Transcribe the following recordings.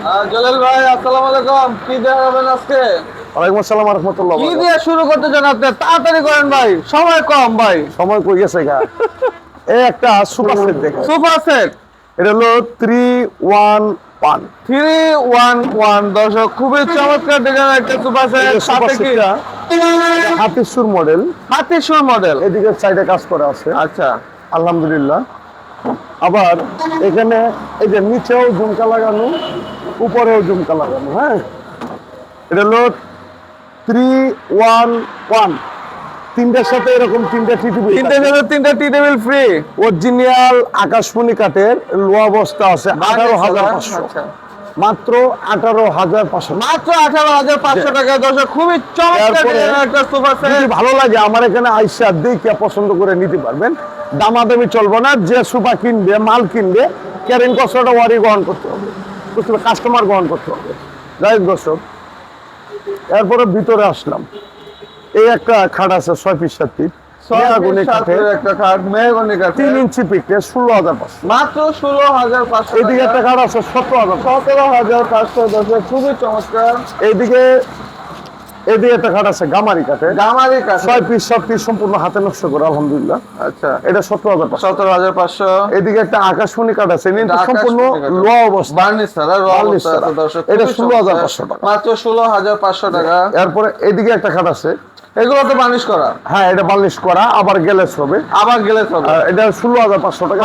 আহ, ভাই আসসালামু আলাইকুম। কি দেখাবেন আজকে? ওয়ালাইকুম আসসালাম রহমতুল্লাহ কি দিয়ে শুরু করতে চান আপনি? তাড়াতাড়ি করেন ভাই। সময় কম ভাই। সময় কই গেছে গা? এই একটা সুপার সেট দেখে। Super set? এটা হলো three one one three one one দর্শক খুবই চমৎকার ডিজাইন একটা সুপার সেট। সাথে কি? হাতিসুর মডেল হাতিশুর মডেল এদিকে সাইডে কাজ করা আছে। আচ্ছা। আলহামদুলিল্লাহ। আবার এখানে এই যে নিচেও ঝুমকা লাগানো। উপরেও ঝুমকা লাগানো হ্যাঁ? এটা হলো থ্রি ওয়ান ওয়ান তিনটার সাথে এরকম তিনটা টিটিভি তিনটে সাথে তিনটা টি টেবিল ফ্রি অরিজিনাল আকাশমণি কাঠের লোয়া বস্তা আছে আঠারো হাজার পাঁচশো। আচ্ছা। মাত্র আঠারো হাজার পাঁচশো। মাত্র আঠারো হাজার পাঁচশো টাকা দর্শক খুবই চমৎকার সেট ভালো লাগে আমার এখানে আইসা দেখে পছন্দ করে নিতে পারবেন। দামাদামি চলবে না যে সুপা কিনবে মাল কিনবে ক্যারিং কষ্টটা ওয়ারি গ্রহণ করতে হবে। হবে কাস্টমার গ্রহণ করতে হবে। রাইট দর্শক? এরপরে ভিতরে আসলাম। এই একটা খাট আছে ছয় পিস সাত পিস তিন ইঞ্চি ষোলো হাজার পাঁচশো। মাত্র ষোলো হাজার পাঁচশো এদিকে একটা খাট আছে সতেরো হাজার সতেরো হাজার পাঁচশো খুবই চমৎকার। এইদিকে এইদিকে একটা খাট আছে গামারি কাঠে গামারি কাঠ ছয় পিস সাত পিস সম্পূর্ণ হাতে নকশা করে আলহামদুলিল্লাহ। আচ্ছা। এটা সতেরো হাজার পাঁচশো। সতেরো হাজার পাঁচশো। এদিকে একটা আকাশমণি কাঠ আছে কিন্তু সম্পূর্ণ লো অবস্থা। বার্নিশ ছাড়া বার্নিশ অবস্থা আছে ছাড়া। দর্শক। এটা খুবই 16,500 চমৎকার। টাকা। মাত্র ষোলো হাজার পাঁচশো টাকা। এরপরে এদিকে একটা খাট আছে। এগুলো তো বার্নিশ করা। হ্যাঁ এটা বার্নিশ করা আবার গ্যালেস হবে। আবার গেলে হবে। এটা ষোলো হাজার পাঁচশো টাকা।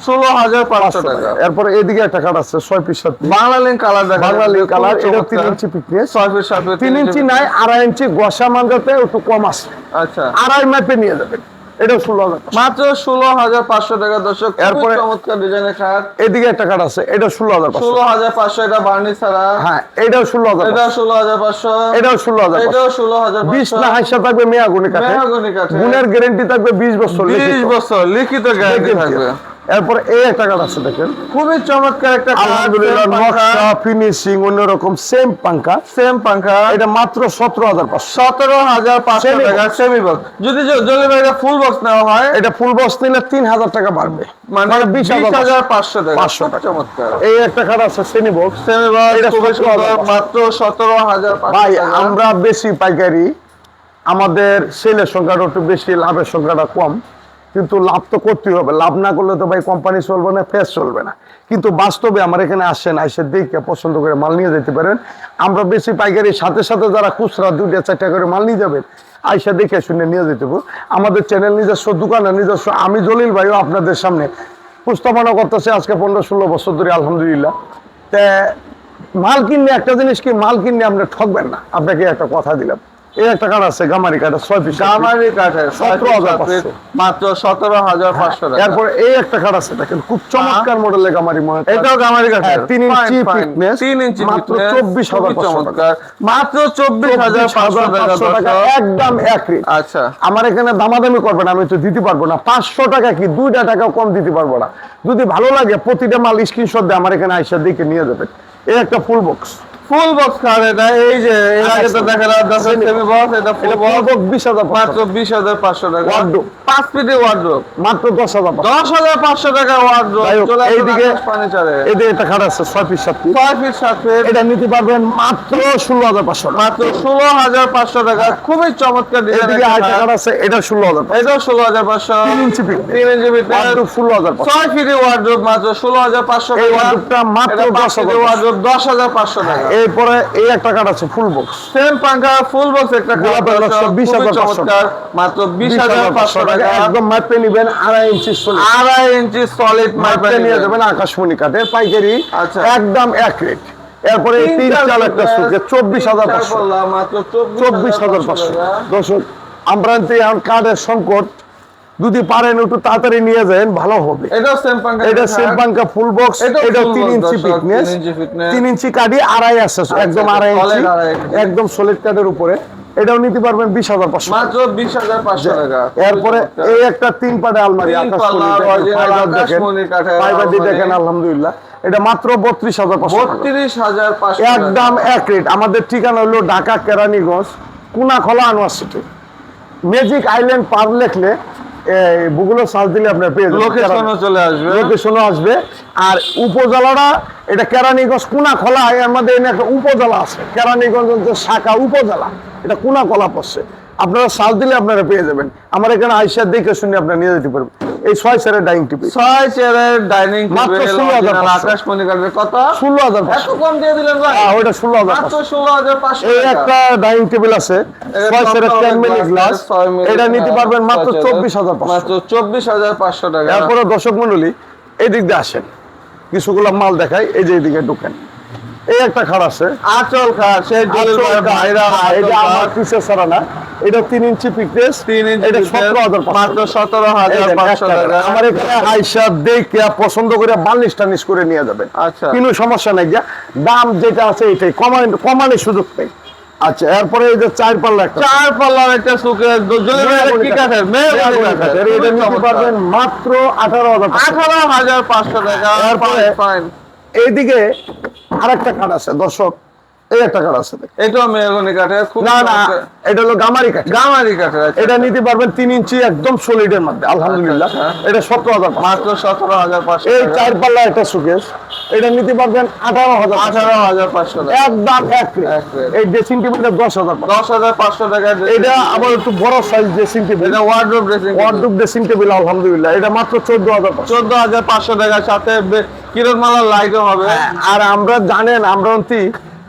ষোলো হাজার পাঁচশো পাঁচশো টাকা। টাকা। এরপরে এদিকে একটা খাট আছে ছয় পিস সাত বাংলা লিঙ্ক কালার দেখা বাংলা লিঙ্ক কালার এটা তিন ইঞ্চি পিকনেস ছয় ফিট সাত তিন ইঞ্চি নাই আড়াই ইঞ্চি গসা মানজাতে একটু কম আছে আচ্ছা। আড়াই ম্যাপে নিয়ে যাবেন। এটা ষোলো হাজার পাঁচশো। মাত্র ষোলো হাজার পাঁচশো টাকা দর্শক। এরপরে এরপরে- চমৎকার ডিজাইনের খাট এদিকে একটা খাট আছে এটা ষোলো হাজার ষোলো হাজার পাঁচশো এটা বার্নিশ ছাড়া। হ্যাঁ এটাও ষোলো হাজার এটা ষোলো হাজার পাঁচশো। এটাও ষোলো হাজার। এটাও ষোলো হাজার বিশ না হাইসা থাকবে মেয়া গুণে কাঠে গুণের গ্যারেন্টি থাকবে বিশ বছর বিশ। বছর লিখিত গ্যারান্টি থাকবে। এরপর এই একটা কাঠ আছে দেখেন। খুবই চমৎকার একটা আলহামদুলিল্লাহ নকশা ফিনিশিং অন্যরকম সেম পাঙ্কা সেম পাঙ্খা। এটা মাত্র সতেরো হাজার পাঁচশো। সতেরো হাজার পাঁচশো টাকা সেমি বক্স যদি জলি ভাই ফুল বক্স নেওয়া হয় এটা ফুল বক্স নিলে তিন হাজার টাকা বাড়বে। মানে বিশ হাজার পাঁচশো। টাকা। 500 খুব টাকা। চমৎকার। এই একটা কাঠ আছে সেমি বক্স সেমি বক্স এটা খুবই মাত্র সতেরো হাজার ভাই আমরা বেশি পাইকারি। আমাদের সেলের সংখ্যাটা একটু বেশি লাভের সংখ্যাটা কম। কিন্তু লাভ তো করতেই হবে। লাভ না করলে তো ভাই কোম্পানি চলবে না ফেস চলবে না। কিন্তু বাস্তবে আমার এখানে আসেন, আইসে দেখে পছন্দ করে মাল নিয়ে যেতে পারেন। আমরা বেশি পাইকারির সাথে সাথে যারা খুচরা দুইটা চারটা করে মাল নিয়ে যাবেন, আইসা দেখে শুনে নিয়ে যেতে আমাদের চ্যানেল নিজস্ব দোকানে নিজস্ব, আমি জলিল ভাইও আপনাদের সামনে উপস্থাপনা করতেছে আজকে পনেরো ষোলো বছর ধরে, আলহামদুলিল্লাহ। তা মাল কিনলে একটা জিনিস কি, মাল কিনলে আপনি ঠকবেন না। আপনাকে একটা কথা দিলাম। এই একটা কাঠ আছে গামারি কাঠ ছয় পিস। গামারি কাঠের সতেরো হাজার মাত্র সতেরো হাজার পাঁচশো এই একটা কাঠ আছে দেখেন খুব চমৎকার মডেলের গামারি মনে এটাও গামারি কাঠের হ্যাঁ, তিন ইঞ্চি fine। তিন ইঞ্চি মাত্র thickness, 24,500 খুবই টাকা। চমৎকার। মাত্র চব্বিশ হাজার পাঁচশো টাকা 24,500 টাকা দর্শক। একদম এক আচ্ছা। আমার এখানে দামাদামি করবেন আমি তো দিতে পারব না। পাঁচশো টাকা কি দুইটা টাকা কম দিতে পারব না। যদি ভালো লাগে প্রতিটা মাল স্ক্রিনশট দিয়ে আমার এখানে আইসা দেখে নিয়ে যাবেন। এই একটা full box full box card এটা এই যে এর আগে তো দেখা যাচ্ছে বক্স এটা ফুল বক্স। বক্স বিশ হাজার মাত্র বিশ হাজার পাঁচশো টাকা। Wardrobe। পাঁচ ফিটে ওয়ার্ড্রোপ মাত্র দশ হাজার দশ হাজার পাঁচশো টাকা ওয়ার্ড্রোপ এইদিকে- ফার্নিচারে এদের একটা খাট আছে ছয় পিস সাত পিস ছয় ফিট সাত ফিট এটা নিতে পারবেন মাত্র ষোলো হাজার পাঁচশো মাত্র ষোলো হাজার পাঁচশো টাকা। খুবই চমৎকার এদিকে আরেকটা খাট। আছে এটা ষোলো হাজার এটাও ষোলো হাজার পাঁচশো। তিন ইঞ্চি পিক তিন ইঞ্চি ফিট ষোলো হাজার ছয় ফিটে ওয়ার্ড্রোপ মাত্র ষোলো হাজার পাঁচশো এই wardrobe-টা মাত্র এটা পাঁচ 10,000 ওয়ার্ড্রোপ দশ হাজার পাঁচশো টাকা। এরপরে এই একটা কাঠ আছে ফুল বক্স সেম পাঙ্খা ফুল বক্স একটা নকশা, খুবই 20,500 চমৎকার। মাত্র বিশ হাজার পাঁচশো টাকা। একদম মাপে নিবেন আড়াই ইঞ্চি চলে আড়াই ইঞ্চি সলিড মাপে নিয়ে যাবেন আকাশমণি কাঠের পাইকারি। একদম এক রেট এরপরে তিন চাল একটা সুকে চব্বিশ হাজার পাঁচশো। চব্বিশ হাজার পাঁচশো দর্শক আমরা এখন কার্ডের সংকট। যদি পারেন একটু তাড়াতাড়ি নিয়ে যাবেন ভালো হবে। এটা সেম পাঙ্কা ফুল বক্স এটা তিন ইঞ্চি ফিটনেস তিন ইঞ্চি। কাঠি আড়াই আছে একদম আচ্ছা, আড়াই solid আড়াই ইঞ্চি। একদম সলিড কাঠের উপরে। এটাও নিতে পারবেন বিশ হাজার পাঁচশো মাত্র বিশ হাজার পাঁচশো টাকা। এরপরে এই একটা তিন পাটে আলমারি আকাশমণি দেখেন, আলহামদুলিল্লাহ। এটা মাত্র বত্রিশ হাজার পাঁচশো বত্রিশ হাজার পাঁচশো একদম এক রেট। আমাদের ঠিকানা হলো Dhaka Keraniganj Kunakhola university magic island park লেখলে গুগলে সার্চ দিলে আপনার পেয়ে যাবেন। লোকেশনও চলে আসবে। লোকেশনও আসবে। আর উপজেলাটা এটা কেরানীগঞ্জ কুনা খোলা এর মধ্যে একটা উপজেলা আছে। কেরানীগঞ্জ শাখা উপজেলা। এটা কুনা কলা পড়ছে। আপনারা সার্চ দিলে আপনারা পেয়ে যাবেন। আমার এখানে আইসা দেখে শুনে আপনারা নিয়ে যেতে পারবেন। এই ছয় সেরের ডাইনিং টিভি ছয় চেয়ারের ডাইনিং মাত্র টেবিল 16,500 আকাশমণি কাঠের কত? ষোলো হাজার এত কম দিয়ে দিলেন ভাই। হ্যাঁ, ওইটা ষোলো হাজার মাত্র ষোলো হাজার পাঁচশো এই একটা ডাইনিং টেবিল আছে। এটা ছয় top টেন মিলি গ্লাস এটা নিতে পারবেন মাত্র চব্বিশ হাজার মাত্র চব্বিশ হাজার পাঁচশো টাকা। এরপরে দর্শক মন্ডলী এই দিক দিয়ে আসেন। কিছুগুলো মাল দেখাই এই যে এইদিকে ঢুকেন। এই একটা খাট আছে। আচল খাট সেই ভাইরা যে আমার পিসের সারা না। এটা তিন ইঞ্চি পিকটেস তিন ইঞ্চি এটা সতেরো হাজার মাত্র সতেরো হাজার পাঁচশো টাকা। আমার এখানে আইসা দেখে পছন্দ করে বাল্লিশ টানিশ করে নিয়ে যাবেন। আচ্ছা। কোনো সমস্যা নাই গিয়া দাম যেটা আছে এটাই। কমান কমানোর সুযোগ নেই। আচ্ছা এরপরে এই যে চার পাল্লা চার পাল্লার একটা সুকেস কি কাঠের এটা নিতে পারবেন মাত্র আঠারো হাজার আঠারো হাজার পাঁচশো টাকা। তারপরে- ফাইন এইদিকে আরেকটা কাঠ আছে দর্শক এই একটা কাঠ আছে। এটাও মেহগনি কাঠের না না এটা হলো গামারি কাঠ গামারি কাঠের এটা নিতে পারবেন তিন ইঞ্চি একদম সলিডের মধ্যে আলহামদুলিল্লাহ। আচ্ছা, আচ্ছা। এটা সতেরো হাজার মাত্র সতেরো হাজার পাঁচশো এই চার পাল্লা একটা এটা নিতে পারবেন আঠারো হাজার আঠারো হাজার পাঁচশো একদম এক। এই ড্রেসিং টেবিলটা দশ হাজার। দশ হাজার পাঁচশো টাকা এটা আবার একটু বড় সাইজ ড্রেসিং টেবিল এটা wardrobe dressing wardrobe dressing table আলহামদুলিল্লাহ। এটা মাত্র চোদ্দ হাজার। চোদ্দ হাজার পাঁচশো টাকার সাথে বে- কিরণমালার লাইটও হবে। আর আমরা জানেন আমরা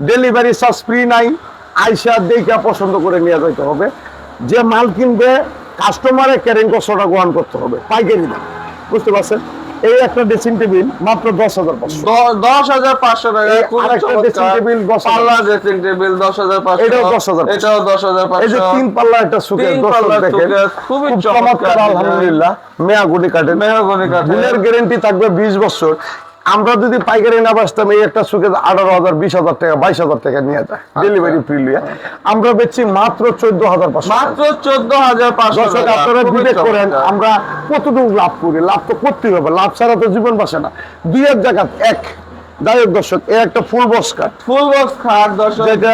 ডেলিভারি ফ্রি নাই। আইসা দেখে পছন্দ করে নিয়ে যাইতে হবে। যে মাল কিনবে কাস্টমারে ক্যারিং কষ্টটা গ্রহণ করতে হবে পাইকারি দাম। বুঝতে পারছেন? এই একটা ড্রেসিং টেবিল মাত্র দশ হাজার পাঁচশো। দশ হাজার পাঁচশো টাকা। পাল্লা ড্রেসিং টেবিল দশ হাজার পাঁচশো। এটাও দশ হাজার এটাও দশ হাজার এই যে তিন পাল্লা একটা খুবই চমৎকার। আলহামদুলিল্লাহ। মেয়াগুনি কাঠের দিনের গ্যারেন্টি থাকবে বিশ বছর। আমরা যদি পাইকারি না বাঁচতাম এই একটা সুখে আঠারো হাজার বিশ হাজার টাকা বাইশ হাজার টাকা নিয়ে যায়। ডেলিভারি ফ্রি লিয়া আমরা বেচছি মাত্র চোদ্দ হাজার পাঁচশো মাত্র চোদ্দ হাজার পাঁচশো আপনারা বিবেক করেন আমরা কতটুকু লাভ করি? লাভ তো করতেই হবে। লাভ ছাড়া তো জীবন বাসে না। দুই এক জায়গা এক। যাই হোক দর্শক এই একটা full box cut full box খাট দর্শক। যেটা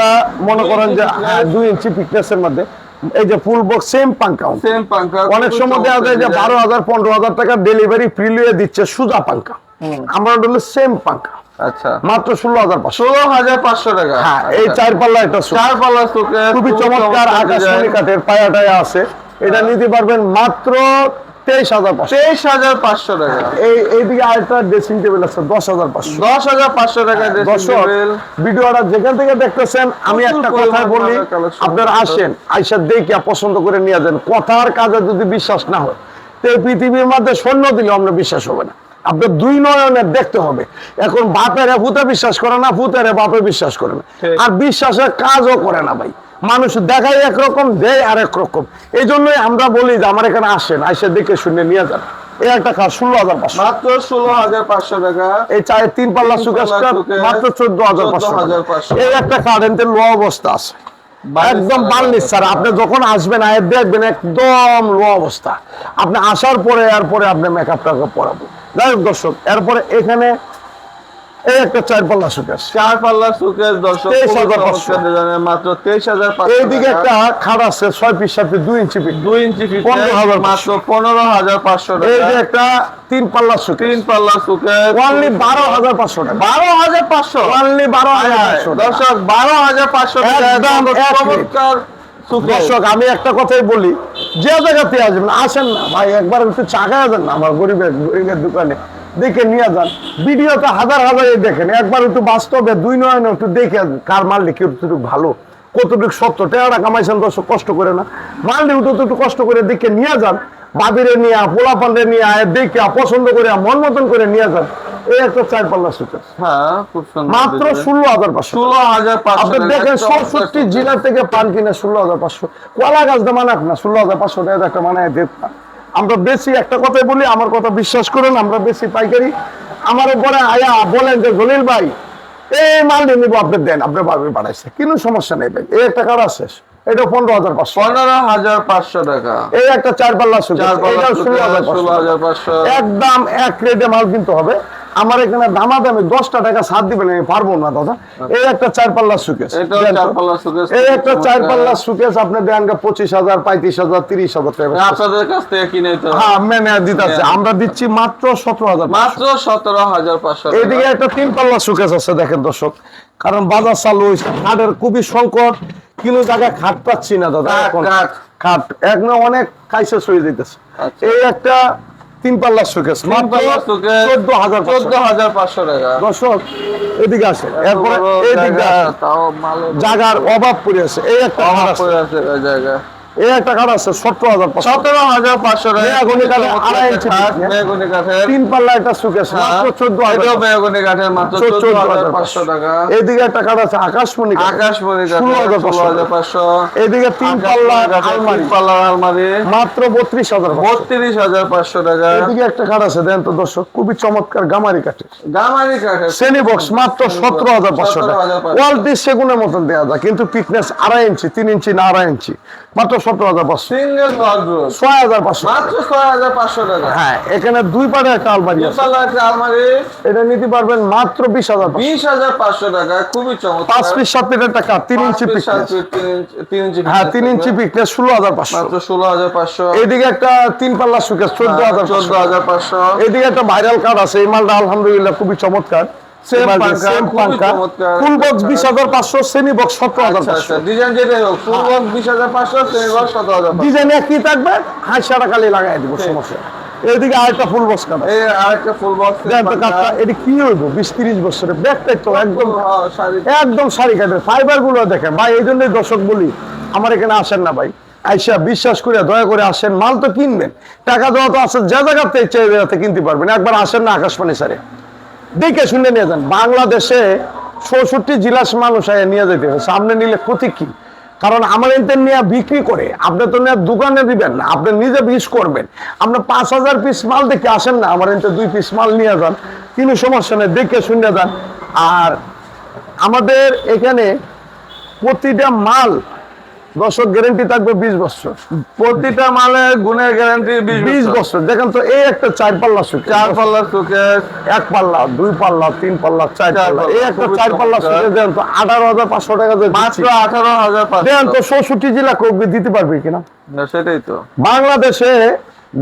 মনে করেন যে দুই ইঞ্চি হ্যাঁ, দুই ইঞ্চি ফিটনেসের মধ্যে। এই যে ফুল বক্স সেম পাঙ্কাউন্ট সেম পাঙ্কা অনেক সময় দেওয়া যায় যে বারো হাজার পনেরো হাজার টাকা ডেলিভারি ফ্রি লিয়ে দিচ্ছে সুজা পাঙ্কা আমরা হলো সেম আচ্ছা। মাত্র ষোলো হাজার পাঁচশো। ষোলো হাজার পাঁচশো টাকা। হ্যাঁ এই চার পাল্লা সুখ চার পাল্লা খুবই চমৎকার আকাশমণি কাঠের পায়া টায়া আছে। এটা নিতে পারবেন মাত্র তেইশ হাজার পাঁচশো। তেইশ হাজার পাঁচশো টাকা। এই এইদিকে আরেকটা ড্রেসিং টেবিল আছে দশ হাজার পাঁচশো। দশ হাজার পাঁচশো টাকা ড্রেসিং দর্শক টেবিল ভিডিওটা যেখান থেকে দেখতেছেন আমি একটা কথা বলি আপনারা আসেন আইসা দেখে পছন্দ করে নিয়ে যান। কথার কাজে যদি বিশ্বাস না হয় তো পৃথিবীর মধ্যে সৈন্য দিলে আমরা বিশ্বাস হবে না। আপনার দুই নয়নে দেখতে হবে। এখন বাপের ভূতে বিশ্বাস করে না ভূতের বাপে বিশ্বাস করে না। আর বিশ্বাসের কাজও করে না ভাই। মানুষ দেখায় একরকম দেয় আর রকম। এই জন্যই আমরা বলি যে আমার এখানে আসেন আইসা দেখে শুনে নিয়ে যান। এই একটা কাজ ষোলো হাজার পাঁচশো। মাত্র ষোলো হাজার পাঁচশো টাকা। এই চায়ের তিন পাল্লা তিন সুকেশটা পাল্লা সুকেশ, মাত্র চোদ্দ হাজার পাঁচশো এই একটা কারেন্টের লো অবস্থা আছে। একদম বার্নিশ স্যার আপনি যখন আসবেন আয়ের দেখবেন একদম লো অবস্থা। আপনি আসার পরে এরপরে আপনি মেকআপ টাকআপ পরাবো যাই হোক দর্শক এরপরে এখানে এই একটা চার পাল্লা সুকেশ চার পাল্লা সুকেস দর্শক 23,500 ডিজাইনের মাত্র তেইশ হাজার পাঁচশো এইদিকে একটা খাট আছে ছয় পিস সাথে দুই ইঞ্চি পিস দুই ইঞ্চি ফিট 15,500 মাত্র পনেরো হাজার পাঁচশো এই যে একটা তিন পাল্লা সুকেশ তিন পাল্লা সুকেস অনলি বারো হাজার পাঁচশো টাকা। বারো হাজার পাঁচশো? অনলি বারো হাজার পাঁচশো। দর্শক বারো হাজার পাঁচশো টাকা। চমৎকার। দর্শক, আমি একটা কথাই বলি, যে জায়গাতে আসবেন, আসেন না, ভাই, একবার একটু চা খাওয়া যান না, আমার গরিবের গরিবের দোকানে, দেখে নিয়ে যান। ভিডিওতে হাজার দেখেন, একবার একটু বাস্তবে দুই একটু দেখে কার মাল লিখে একটু ভালো, কতটুকু সত্য, টেয়ারা কামাইছেন দর্শক, কষ্ট করে না। মাল উঠে একটু কষ্ট করে দেখে নিয়ে যান, বাবিরে নিয়ে পোলা পান্ডে নিয়ে দেখে পছন্দ করে মন মতন করে নিয়ে যান। এই একটা চার পাল্লা সুতো হ্যাঁ খুব সুন্দর মাত্র ষোলো হাজার পাঁচশো ষোলো হাজার পাঁচশো আপনি দেখেন চমৎকার জেলা থেকে পান কিনে ষোলো হাজার পাঁচশো। কলা গাছ মানাক না ষোলো হাজার পাঁচশো টাকা একটা মানায় দেব না। আমরা বেশি একটা কথাই বলি আমার কথা বিশ্বাস করুন আমরা বেশি পাইকারি। আমার উপরে আয়া বলেন যে জলিল ভাই এই মাল নিয়ে নিবো আপনি দেন আপনার ভাবে বাড়াইছে। কিন্তু সমস্যা নেই ভাই এই একটা কারা শেষ? এটা পনেরো হাজার পাঁচশো পনেরো হাজার পাঁচশো টাকা। এই একটা চার পাল্লা ষোলো হাজার পাঁচশো। একদম এক রেটে মাল কিনতে হবে। আমার এখানে দামা দামে দশটা টাকা ছাড় দিবেন আমি পারব না দাদা। এই একটা চার পাল্লার সুকেস পাল্লার। এই একটা চার পাল্লার সুকেস আপনি দেন পঁচিশ হাজার পঁয়ত্রিশ হাজার তিরিশ হাজার টাকা। আপনাদের কাছ থেকে কিনে হ্যাঁ মেনে দিতেছে। আমরা দিচ্ছি মাত্র সতেরো হাজার মাত্র সতেরো হাজার পাঁচশো এইদিকে একটা তিন পাল্লা সুকেস আছে দেখেন দর্শক। কারণ বাজার চালু হয়েছে। খাটের খুবই সংকট। কিলো জায়গায় খাট পাচ্ছি না দাদা এখন। খাট। এখন অনেক কাইসেস হয়ে যেতেছে আচ্ছা। এই একটা তিন পাল্লা শোকেস মাত্র চোদ্দ হাজার চোদ্দ হাজার পাঁচশো টাকা। দর্শক এদিকে আসে এরপরে এদিকে জাগার অভাব পড়ে আছে। এই একটা অভাব পড়ে আছে জায়গা। এই একটা খাট আছে সতেরো হাজার সতেরো হাজার পাঁচশো আড়াই ইঞ্চি হ্যাঁ? কাঠের। তিন পাল্লা একটা সুকেস মাত্র চোদ্দ হাজার এটাও কাঠের মাত্র চোদ্দ চোদ্দ হাজার হাজার পাঁচশো। টাকা। এইদিকে একটা কাঠ আছে আকাশমণি আকাশমণি ষোলো হাজার পাঁচশো। এইদিকে তিন পাল্লা আলমারি তিন পাল্লার আলমারি। মাত্র বত্রিশ হাজার বত্রিশ হাজার পাঁচশো টাকা। এদিকে একটা কাঠ আছে দেন তো দর্শক খুবই চমৎকার গামারি কাঠের। গামারি কাঠের। শ্রেণি বক্স মাত্র সতেরো হাজার পাঁচশো টাকা। 17,500 ওয়ালটি সেগুনের মতন দেওয়া যায় কিন্তু পিকনেস আড়াই ইঞ্চি তিন ইঞ্চি না আড়াই ইঞ্চি। মাত্র সতেরো হাজার পাঁচশো। সিঙ্গেল বেডরুম ছয় হাজার পাঁচশো। মাত্র ছয় হাজার পাঁচশো টাকা। হ্যাঁ এখানে দুই পাড়ে একটা আলমারি একটা আলমারি। এটা নিতে পারবেন মাত্র বিশ হাজার বিশ হাজার পাঁচশো টাকা খুবই চমৎকার। পাঁচ পিস সাত পিসের টাকা তিন ইঞ্চি তিন ইঞ্চি- হ্যাঁ তিন ইঞ্চি। পিকনেস ষোলো হাজার পাঁচশো। মাত্র ষোলো হাজার পাঁচশো। এইদিকে একটা তিন পাল্লা সুকেস চোদ্দ হাজার চোদ্দ হাজার পাঁচশো। এইদিকে একটা ভাইরাল কার্ড আছে এই মালটা আলহামদুলিল্লাহ খুবই চমৎকার। Same পাঙ্খা, খুবই চমৎকার। ফুল বক্স বিশ হাজার পাঁচশো শ্রেণি বক্স সতেরো হাজার আচ্ছা আচ্ছা ডিজাইন যেটাই হোক ফুল বক্স বিশ হাজার পাঁচশো সেমিবক্স সতেরো হাজার ডিজাইন একই থাকবে হাঁসাটা খালি লাগাই দিব সমস্যা নেই। আরেকটা ফুল বক্স কাটা। এই আরেকটা ফুল বক্স দেন এটা কি হইব? বিশ তিরিশ বছরে ব্যাগটাই তো একদম শাড়ি। কাঠের ফাইবারগুলো দেখেন ভাই এই জন্যই দর্শক বলি আমার এখানে আসেন না ভাই। আইসা বিশ্বাস করে দয়া করে আসেন মাল তো কিনবেন। টাকা দেওয়া তো আছে যে জায়গাতে জায়গাতে কিনতে পারবেন। একবার আসেন না আকাশবাণী স্যারে। দেখে শুনে নিয়ে যান। বাংলাদেশে চৌষট্টি জেলার মানুষ নিয়ে যেতে হবে। সামনে নিলে ক্ষতি কি? কারণ আমার এতে নিয়ে বিক্রি করে, আপনি তো নিয়ে দোকানে দিবেন না, আপনি নিজে পিস করবেন। আপনি পাঁচ হাজার পিস মাল দেখে আসেন না, আমার এতে দুই পিস মাল নিয়ে যান। কোনো সমস্যা নেই, দেখে শুনে যান। আর আমাদের এখানে প্রতিটা মাল দর্শক গ্যারেন্টি থাকবে বিশ বছর। প্রতিটা মালের গুণের গ্যারান্টি বিশ বছর। দেখেন তো এই একটা চার পাল্লা সুট চার পাল্লার সুকেস এক পাল্লা দুই পাল্লা তিন পাল্লা চার পাল্লা। পাল্লা, এই একটা চার পাল্লা। সুটে দেন তো আঠারো হাজার পাঁচশো টাকা মাত্র আঠারো হাজার দেন তো চৌষট্টি জেলা কবি দিতে পারবে কিনা? না, সেটাই তো। বাংলাদেশে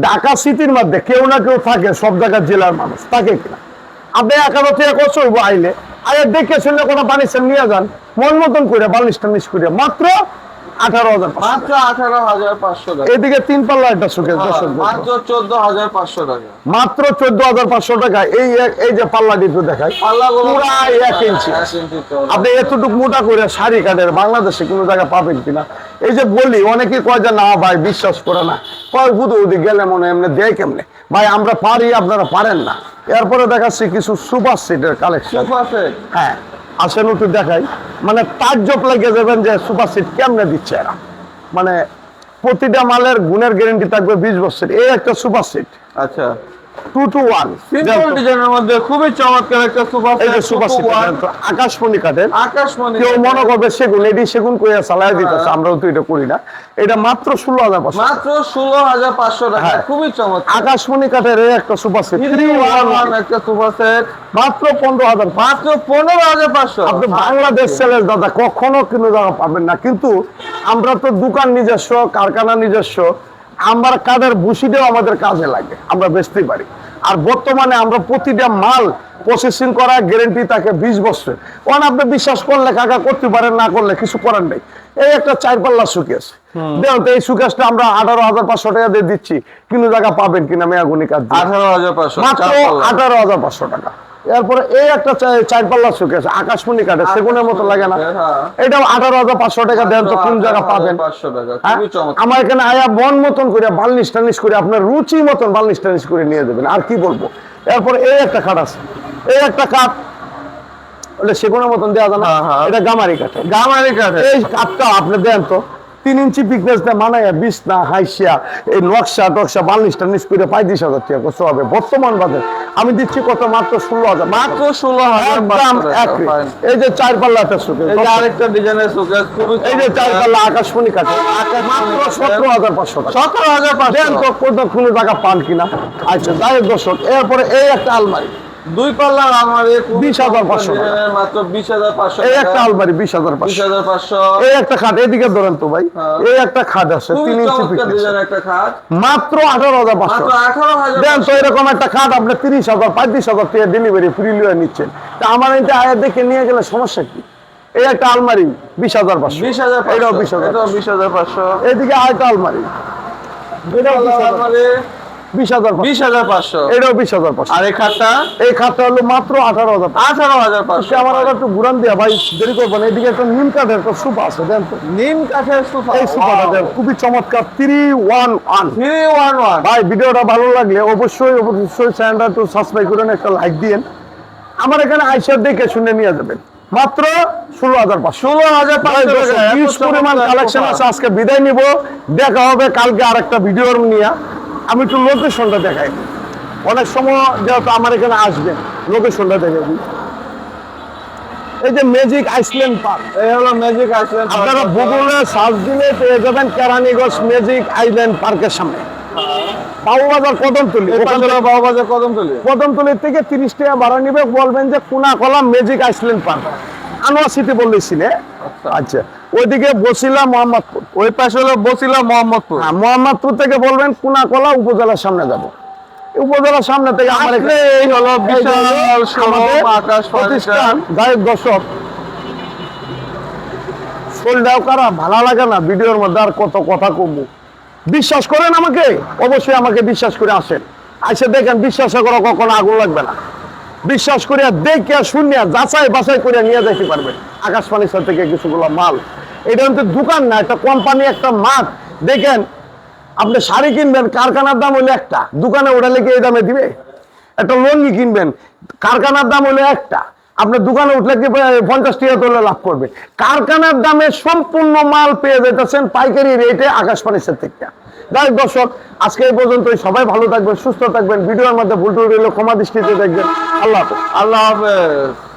ঢাকা সিটির মধ্যে কেউ না কেউ থাকে সব জায়গার জেলার মানুষ। থাকে কিনা? আপনি একাদশ থেকে কষ্ট হইব আইলে। আরে দেখে শুনলে কোনো বানিশেন নিয়ে যান। মন মতন করে বালিশ টানিশ করে মাত্র আঠারো হাজার। মাত্র আঠারো হাজার পাঁচশো টাকা। এদিকে তিন পাল্লা একটা মাত্র চোদ্দ হাজার পাঁচশো টাকা। মাত্র চোদ্দ হাজার পাঁচশো টাকা। এই এই যে পাল্লাটি একটু দেখাই পাল্লাগুলো পুরা এক ইঞ্চি। আপনি এতটুকু মোটা করে শাড়ি কাটের বাংলাদেশে কোনো জায়গায় পাবেন কিনা? এই যে বলি অনেকে কয় যে না ভাই বিশ্বাস করে না। কয় বুধ ওদিক গেলে মনে হয় এমনি দেয় কেমনে? ভাই আমরা পারি আপনারা পারেন না। এরপরে দেখাচ্ছি কিছু সুপার সিটের কালেকশন হ্যাঁ। আসেন একটু দেখাই। মানে তার তাজ্জব লাগে যাবেন যে সুপার সিট কেমনে দিচ্ছে এরা? মানে প্রতিটা মালের গুণের গ্যারেন্টি থাকবে বিশ বছর এই একটা সুপার সিট। আচ্ছা। টু টু ওয়ান সিম্পল ডিজাইনের মধ্যে খুবই চমৎকার একটা সোফা এই যে সুপার আকাশমণি কাঠের। আকাশমণি কেউ মনে করবে সেগুন এটি সেগুন করে চালাই দিতেছে আমরাও তো এটা করি না। এটা মাত্র ষোলো হাজার পাঁচশো মাত্র ষোলো হাজার পাঁচশো টাকা হ্যাঁ। খুবই চমৎকার। আকাশমণি কাঠের একটা super set three one one একটা সোফা সেট মাত্র পনেরো হাজার মাত্র পনেরো হাজার পাঁচশো। আপনি বাংলাদেশ সেলের দাদা কখনো কোনো জায়গা পাবেন না। কিন্তু আমরা তো দোকান নিজস্ব কারখানা নিজস্ব আমরা কাঠের ভুসিটাও আমাদের কাজে লাগে আমরা বেচতেই পারি। আর বর্তমানে আমরা প্রতিটা মাল প্রসেসিং করা গ্যারেন্টি থাকে বিশ বছর কারণ আপনি বিশ্বাস করলে কাকা করতে পারেন না করলে কিছু করার নেই। এই একটা চার পাল্লা সুকেস দেখুন তো এই সুকেসটা আমরা আঠারো হাজার পাঁচশো টাকা দিয়ে দিচ্ছি। কোনো জায়গা পাবেন কিনা মেয়াগুনি কাজ আঠারো হাজার পাঁচশো আঠারো হাজার পাঁচশো টাকা। এরপরে এই একটা চার পাল্লা সুকেস আকাশমণি কাঠে সেগুনের মতো লাগে না। হ্যাঁ। এটাও আঠারো হাজার পাঁচশো টাকা দেন তো কোন জায়গা পাবেন? হ্যাঁ? আমার এখানে আয়া মন মতন করে বাল্লিশ টানিশ করে আপনার রুচি মতন বাল্লিশ টানিশ করে নিয়ে যাবেন আর কি বলব? এরপরে এই একটা খাট আছে। এই একটা কাঠ সেগুনের মতন দেওয়া যায় না হ্যাঁ। এটা গামারি কাঠে গামারি কাঠে এই কাঠটা আপনি দেন তো তিন ইঞ্চি পিকনেস দিয়ে মানায় বিছনা হাইসিয়া এই নকশা টকশা বাল্লিশ টানিশ করে পঁয়ত্রিশ হাজার টাকা কত হবে। বর্তমান বাজার আমি দিচ্ছি কত? মাত্র ষোলো হাজার। মাত্র ষোলো হাজার টাকা। এই যে চার পাল্লাটা সুখে এই যে আরেকটা ডিজাইনের খুবই এই যে চার পাল্লা আকাশমণি কাঠে মাত্র সতেরো হাজার পাঁচশো টাকা। সতেরো হাজার পাঁচশো। কোনো জায়গা পান কিনা। আচ্ছা হোক দর্শক এরপরে এই একটা আলমারি। দুই পাল্লার আলমারি খুবই 20,500 টাকা। মাত্র বিশ হাজার পাঁচশো এই একটা আলমারি বিশ হাজার বিশ হাজার পাঁচশো। এই একটা খাট এদিকে ধরেন তো ভাই। হ্যাঁ। এই একটা খাট আছে তিন ইঞ্চি চমৎকার ফিটনেস ডিজাইনের একটা খাট। মাত্র আঠারো হাজার পাঁচশো। আঠারো হাজার দেন তো এরকম একটা খাট আপনি তিরিশ হাজার পঁয়ত্রিশ হাজার টাকা ডেলিভারি ফ্রি লিয়ে নিচ্ছেন। তা আমার এটা আয়া দেখে নিয়ে গেলে সমস্যা কি? এই একটা আলমারি বিশ হাজার পাঁচশো। বিশ হাজার এটাও বিশ হাজার বিশ হাজার পাঁচশো। এদিকে আরেকটা আলমারি। এটাও বিশ হাজার আলমারি। বিশ হাজার পাঁচশো। বিশ হাজার পাঁচশো। এটাও বিশ হাজার পাঁচশো। আর এই খাটটা? এই খাটটা হলো মাত্র আঠারো হাজার আঠারো হাজার পাঁচশো। আমার আর একটু ঘুরান দিয়া ভাই দেরি করবেন এদিকে একটা নিম কাঠের একটা সুপা আছে দেন তো। নিম কাঠের সোফা এই সুপাটা দেন খুবই চমৎকার three one one three one one ভাই ভিডিওটা ভালো লাগলে অবশ্যই অবশ্যই চ্যানেলটা একটু সাবস্ক্রাইব করেন একটা লাইক দিয়েন। আমার এখানে আইসার দেখে শুনে নিয়ে যাবেন। মাত্র ষোলো হাজার পাঁচশো। ষোলো হাজার পরিমাণ কালেকশন আছে আজকে বিদায় নিব। দেখা হবে কালকে আরেকটা ভিডিও নিয়ে। আমি একটু লোকেশনটা দেখাই। অনেক সময় যেহেতু আমার এখানে আসবেন লোকেশনটা দেখে দিই। এই যে ম্যাজিক আইসল্যান্ড পার্ক এই হলো ম্যাজিক আইসল্যান্ড আপনারা গুগলে সার্চ দিলে পেয়ে যাবেন কেরানীগঞ্জ ম্যাজিক আইল্যান্ড পার্কের সামনে। বাবুবাজার কদমতলি বাবাবাজার কদম তুলি কদমতলির থেকে তিরিশ টাকা ভাড়া নিবে বলবেন যে কোনা কলা magic Iceland park Anwar city বললেই চিনে আচ্ছা। ওইদিকে বসিলা মোহাম্মদপুর। ওই পাশে হলো বসিলা মোহাম্মদপুর। হ্যাঁ মোহাম্মদপুর থেকে বলবেন কোনা কলা উপজেলার সামনে যাব। উপজেলার সামনে থেকে আমার এই হলো বিশাল হলো শোরুম, আমাদের আকাশ প্রতিষ্ঠান গায়ক দর্শক। কারা ভালো লাগে না ভিডিওর মধ্যে আর কত কথা কমবো বিশ্বাস করেন আমাকে? অবশ্যই আমাকে বিশ্বাস করে আসেন। আসে দেখেন বিশ্বাস করে কখনো আগুন লাগবে না। বিশ্বাস করিয়া দেখিয়া শুনিয়া যাচাই বাছাই করিয়া নিয়ে যাইতে পারবেন। আকাশ ফার্নিচার থেকে কিছুগুলো মাল। এটা কিন্তু দোকান না, একটা কোম্পানি একটা মাঠ। দেখেন, আপনি শাড়ি কিনবেন, কারখানার দাম হইলে একটা। দোকানে ওঠালে কি এই দামে দিবে? একটা লঙ্গি কিনবেন, কারখানার দাম হলো একটা। আপনার দোকানে উঠলে কি পঞ্চাশ টাকা তোলে লাভ করবে? কারখানার দামে সম্পূর্ণ মাল পেয়ে যেতেছেন পাইকারি রেটে আকাশ ফার্নিচার থেকে। যাই দর্শক, আজকে এই পর্যন্তই। সবাই ভালো থাকবেন, সুস্থ থাকবেন। ভিডিওর মধ্যে ভুল টুল হলে ক্ষমা দৃষ্টিতে দেখবেন। আল্লাহ আল্লাহ হাফেজ।